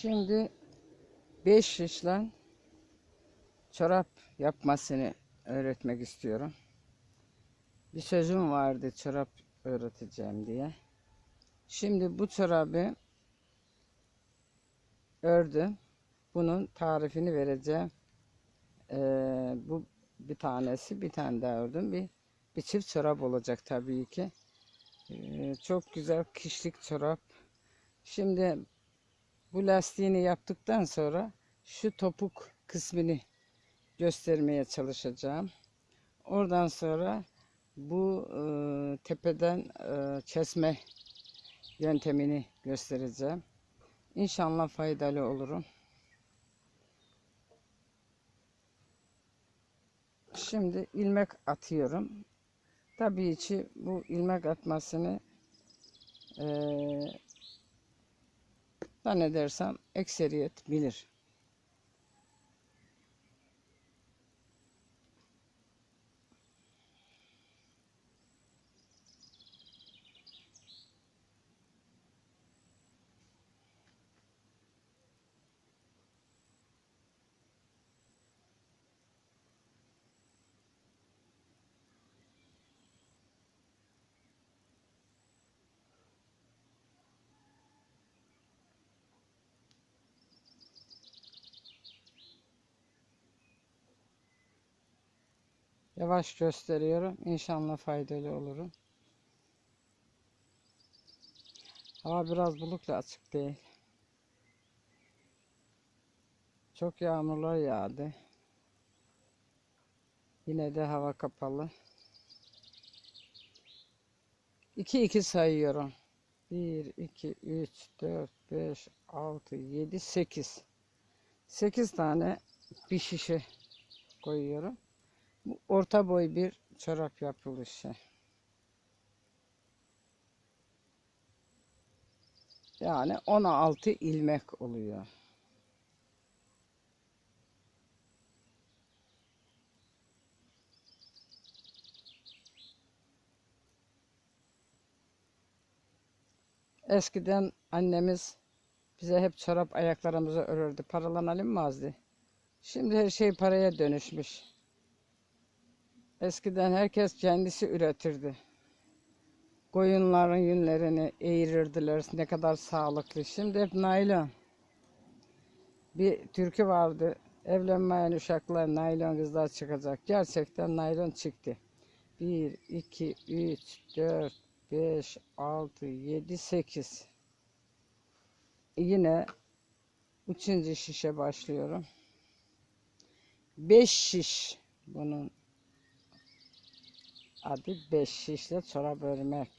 Şimdi 5 şişlen çorap yapmasını öğretmek istiyorum. Bir sözüm vardı çorap öğreteceğim diye. Şimdi bu çorabı ördüm. Bunun tarifini vereceğim. Ee, bu bir tanesi, bir tane daha ördüm. Bir, bir çift çorap olacak tabii ki. Ee, çok güzel kışlık çorap. Şimdi bu lastiğini yaptıktan sonra şu topuk kısmını göstermeye çalışacağım. Oradan sonra bu e, tepeden e, kesme yöntemini göstereceğim. İnşallah faydalı olurum. Şimdi ilmek atıyorum. Tabii ki bu ilmek atmasını eee zannedersem ekseriyet bilir. Yavaş gösteriyorum. İnşallah faydalı olurum. Hava biraz bulutlu açık değil. Çok yağmurlar yağdı. Yine de hava kapalı. 2 2 sayıyorum. 1 2 3 4 5 6 7 8. 8 tane bir şişe koyuyorum. Orta boy bir çorap yapılışı. Yani 16 ilmek oluyor. Eskiden annemiz bize hep çorap ayaklarımızı örürdü. Paralanalım azdı. Şimdi her şey paraya dönüşmüş. Eskiden herkes kendisi üretirdi. Koyunların yünlerini eğirirdiler. Ne kadar sağlıklı. Şimdi hep naylon. Bir türkü vardı. Evlenmeyen uşaklar naylon kızlar çıkacak. Gerçekten naylon çıktı. 1, 2, 3, 4, 5, 6, 7, 8. Yine üçüncü şişe başlıyorum. 5 şiş bunun adı 5 şişle çorap örmek.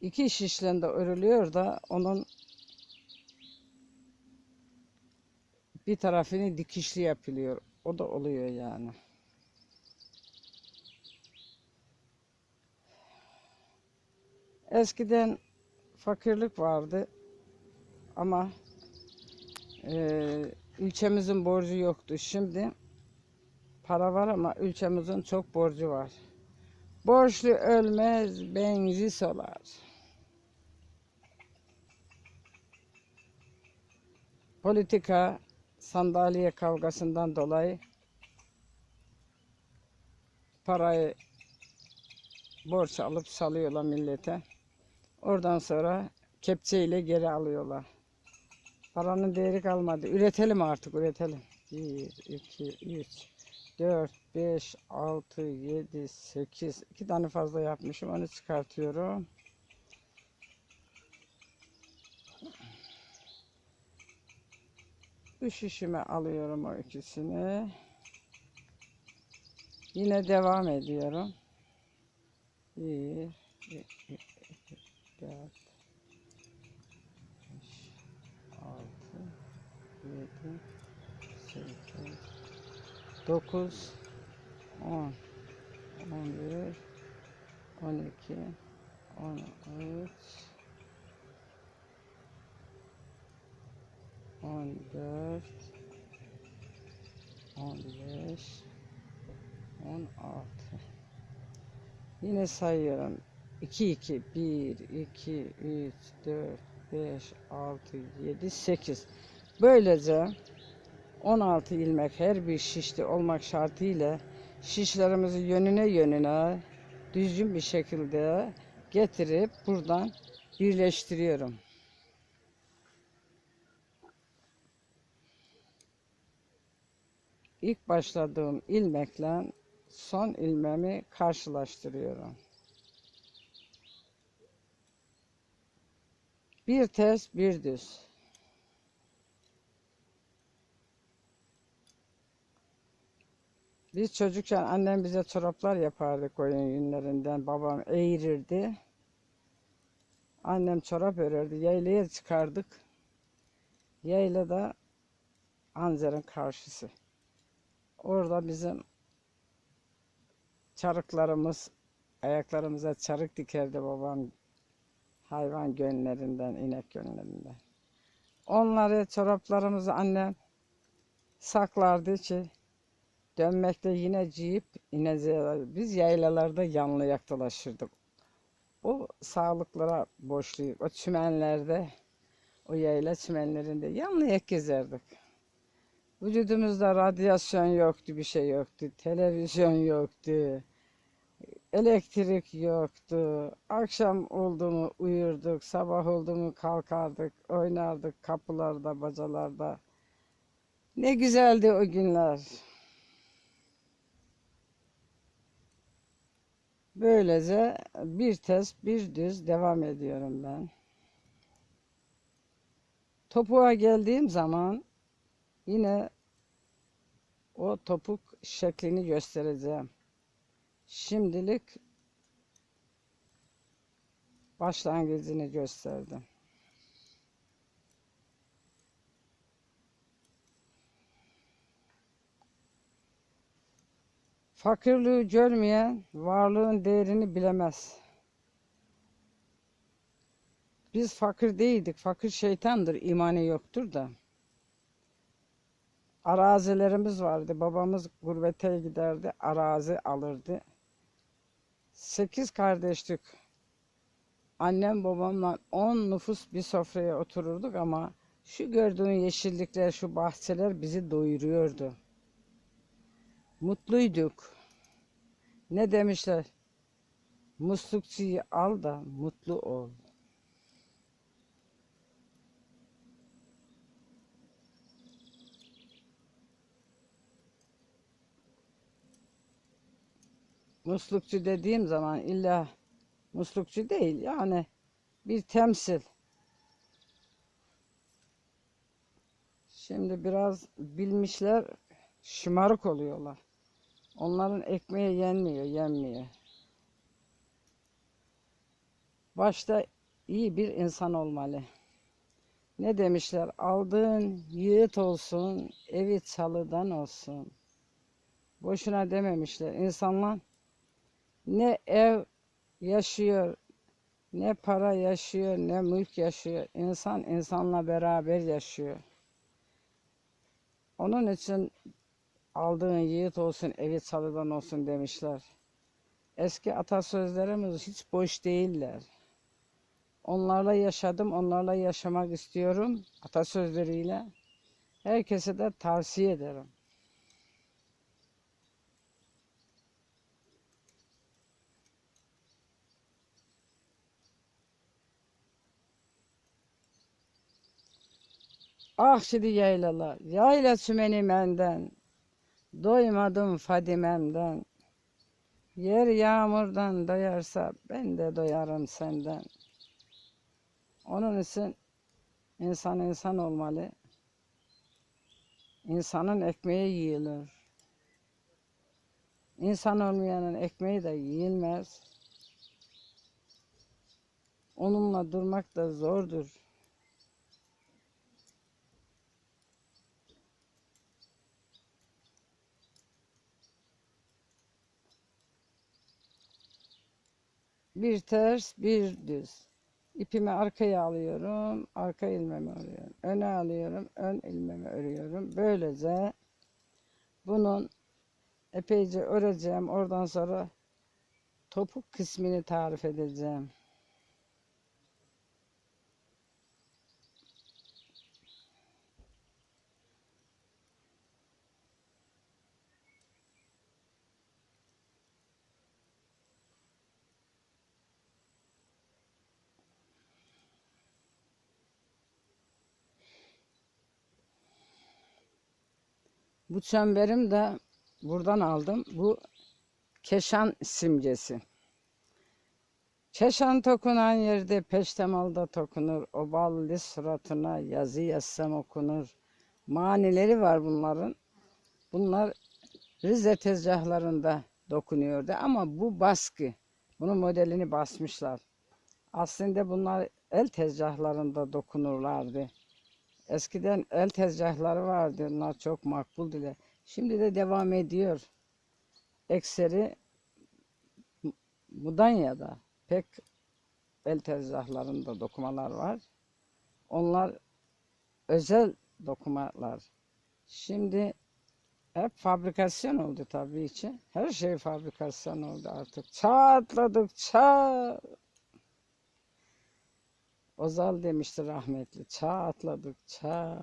İki şişle de örülüyor da onun bir tarafını dikişli yapılıyor. O da oluyor yani. Eskiden fakirlik vardı ama eee ülkemizin borcu yoktu. Şimdi para var ama ülkemizin çok borcu var. Borçlu ölmez, benzi olar. Politika sandalye kavgasından dolayı parayı borç alıp salıyorlar millete. Oradan sonra kepçeyle geri alıyorlar. Paranın değeri kalmadı. Üretelim artık üretelim. 1, 2, 3, 4, 5, 6, 7, 8. İki tane fazla yapmışım. Onu çıkartıyorum. Bu şişime alıyorum o ikisini. Yine devam ediyorum. 1, 2, 4, 5, 6, 7, 8, 9, 10, 11, 12, 13, 14, 15, 16. Yine sayıyorum. 2 2 1 2 3 4 5 6 7 8 böylece 16 ilmek her bir şişli olmak şartıyla şişlerimizi yönüne yönüne düzgün bir şekilde getirip buradan birleştiriyorum. İlk başladığım ilmekle son ilmemi karşılaştırıyorum. Bir ters, bir düz. Biz çocukken annem bize çoraplar yapardı koyun yünlerinden. Babam eğirirdi. Annem çorap örerdi. Yaylaya çıkardık. Yayla da Anzer'in karşısı. Orada bizim çarıklarımız, ayaklarımıza çarık dikerdi babam. Hayvan gönlerinden, inek gönlerinden. Onları, çoraplarımızı annem saklardı ki dönmekte yine ciyip yine biz yaylalarda yanlayak dolaşırdık. O sağlıklara borçluyuz. O çimenlerde, o yayla çimenlerinde yanlayak gezerdik. Vücudumuzda radyasyon yoktu, bir şey yoktu. Televizyon yoktu. Elektrik yoktu. Akşam oldu mu uyurduk, sabah oldu mu kalkardık, oynardık kapılarda, bacalarda. Ne güzeldi o günler. Böylece bir ters bir düz devam ediyorum ben. Topuğa geldiğim zaman yine o topuk şeklini göstereceğim. Şimdilik başlangıcını gösterdim. Fakirliği görmeyen varlığın değerini bilemez. Biz fakir değildik. Fakir şeytandır. imanı yoktur da. Arazilerimiz vardı. Babamız gurbete giderdi. Arazi alırdı. Sekiz kardeşlik. Annem babamla on nüfus bir sofraya otururduk ama şu gördüğün yeşillikler, şu bahçeler bizi doyuruyordu. Mutluyduk. Ne demişler? Muslukçuyu al da mutlu ol. Muslukçu dediğim zaman illa muslukçu değil yani bir temsil. Şimdi biraz bilmişler şımarık oluyorlar. Onların ekmeği yenmiyor, yenmiyor. Başta iyi bir insan olmalı. Ne demişler? Aldığın yiğit olsun, evi çalıdan olsun. Boşuna dememişler. İnsanlar ne ev yaşıyor, ne para yaşıyor, ne mülk yaşıyor. İnsan insanla beraber yaşıyor. Onun için aldığın yiğit olsun, evi çalıdan olsun demişler. Eski atasözlerimiz hiç boş değiller. Onlarla yaşadım, onlarla yaşamak istiyorum atasözleriyle. Herkese de tavsiye ederim. Ah şimdi yaylalar, yayla sümeni menden, doymadım Fadimem'den. Yer yağmurdan doyarsa ben de doyarım senden. Onun için insan insan olmalı. İnsanın ekmeği yiyilir. İnsan olmayanın ekmeği de yiyilmez. Onunla durmak da zordur. Bir ters, bir düz. İpimi arkaya alıyorum, arka ilmemi örüyorum. Öne alıyorum, ön ilmemi örüyorum. Böylece bunun epeyce öreceğim. Oradan sonra topuk kısmını tarif edeceğim. Bu çemberim de buradan aldım. Bu Keşan simgesi. Keşan dokunan yerde peştemalda tokunur. O ballı suratına yazı yazsam okunur. Manileri var bunların. Bunlar Rize tezgahlarında dokunuyordu ama bu baskı. Bunun modelini basmışlar. Aslında bunlar el tezgahlarında dokunurlardı. Eskiden el tezgahları vardı. Onlar çok makbuldüler. Şimdi de devam ediyor. Ekseri Mudanya'da pek el tezgahlarında dokumalar var. Onlar özel dokumalar. Şimdi hep fabrikasyon oldu tabii ki. Her şey fabrikasyon oldu artık. Çağ atladık. Ozal demişti rahmetli. Çağ atladık çağ.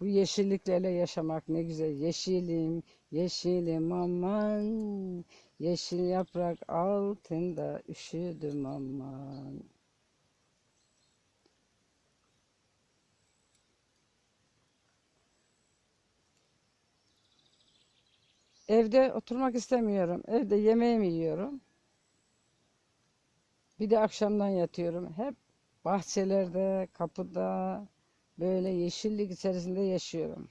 Bu yeşilliklerle yaşamak ne güzel. Yeşilim, yeşilim aman. Yeşil yaprak altında üşüdüm aman. Evde oturmak istemiyorum. Evde yemeğimi yiyorum. Bir de akşamdan yatıyorum. Hep bahçelerde, kapıda, böyle yeşillik içerisinde yaşıyorum.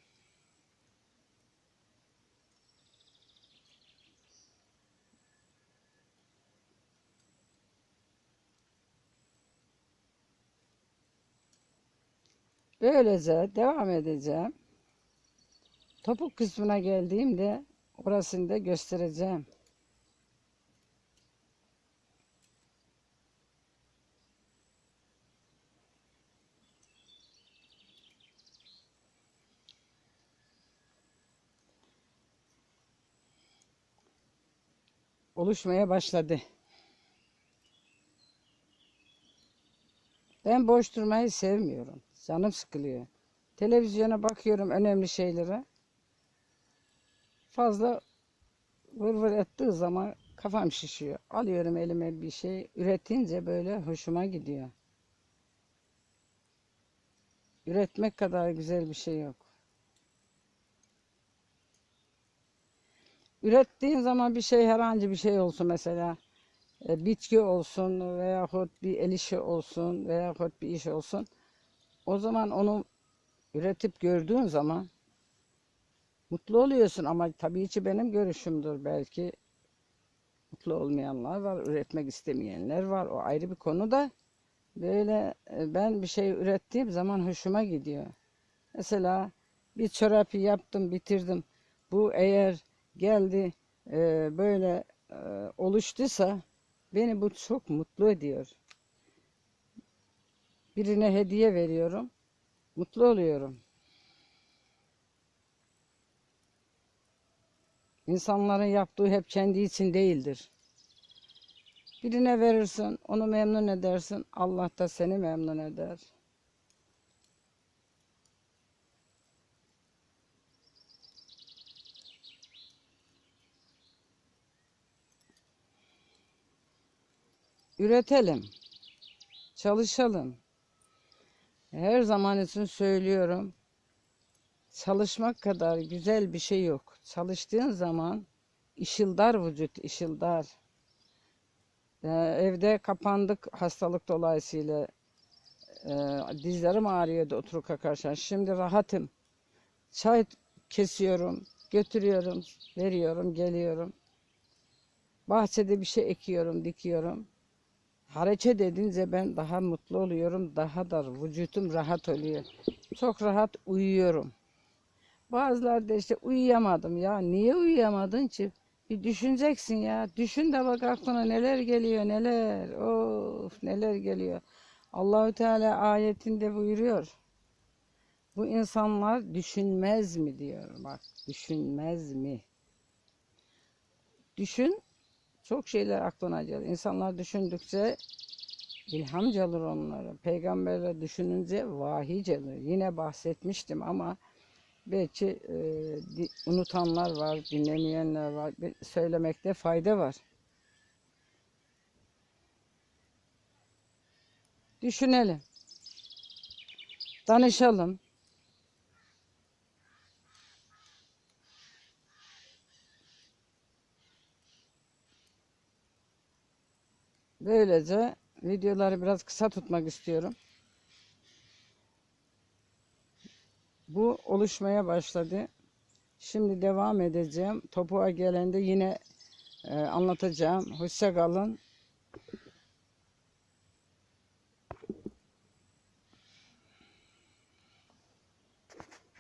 Böylece devam edeceğim. Topuk kısmına geldiğimde orasını da göstereceğim. oluşmaya başladı. Ben boş durmayı sevmiyorum. Canım sıkılıyor. Televizyona bakıyorum önemli şeylere. Fazla vır vır ettiği zaman kafam şişiyor. Alıyorum elime bir şey. Üretince böyle hoşuma gidiyor. Üretmek kadar güzel bir şey yok. Ürettiğin zaman bir şey herhangi bir şey olsun mesela e, bitki olsun veyahut bir el işi olsun veyahut bir iş olsun o zaman onu üretip gördüğün zaman mutlu oluyorsun ama tabii ki benim görüşümdür belki mutlu olmayanlar var üretmek istemeyenler var o ayrı bir konu da böyle e, ben bir şey ürettiğim zaman hoşuma gidiyor mesela bir çorapı yaptım bitirdim bu eğer geldi e, böyle e, oluştuysa beni bu çok mutlu ediyor. Birine hediye veriyorum. Mutlu oluyorum. İnsanların yaptığı hep kendi için değildir. Birine verirsin, onu memnun edersin. Allah da seni memnun eder. Üretelim. Çalışalım. Her zaman için söylüyorum. Çalışmak kadar güzel bir şey yok. Çalıştığın zaman işildar vücut, işildar. Ee, evde kapandık hastalık dolayısıyla. Ee, dizlerim ağrıyordu oturup kalkarken. Şimdi rahatım. Çay kesiyorum, götürüyorum, veriyorum, geliyorum. Bahçede bir şey ekiyorum, dikiyorum. Hareket edince ben daha mutlu oluyorum. Daha da vücudum rahat oluyor. Çok rahat uyuyorum. Bazıları da işte uyuyamadım ya. Niye uyuyamadın ki? Bir düşüneceksin ya. Düşün de bak aklına neler geliyor neler. Of neler geliyor. Allahü Teala ayetinde buyuruyor. Bu insanlar düşünmez mi diyor. Bak düşünmez mi? Düşün. Çok şeyler aklına gelir. İnsanlar düşündükçe ilham gelir onlara. Peygamberler düşününce vahiy gelir. Yine bahsetmiştim ama belki e, unutanlar var, dinlemeyenler var. Bir- Söylemekte fayda var. Düşünelim. Danışalım. Böylece videoları biraz kısa tutmak istiyorum. Bu oluşmaya başladı. Şimdi devam edeceğim. Topuğa gelende yine e, anlatacağım. Hoşça kalın.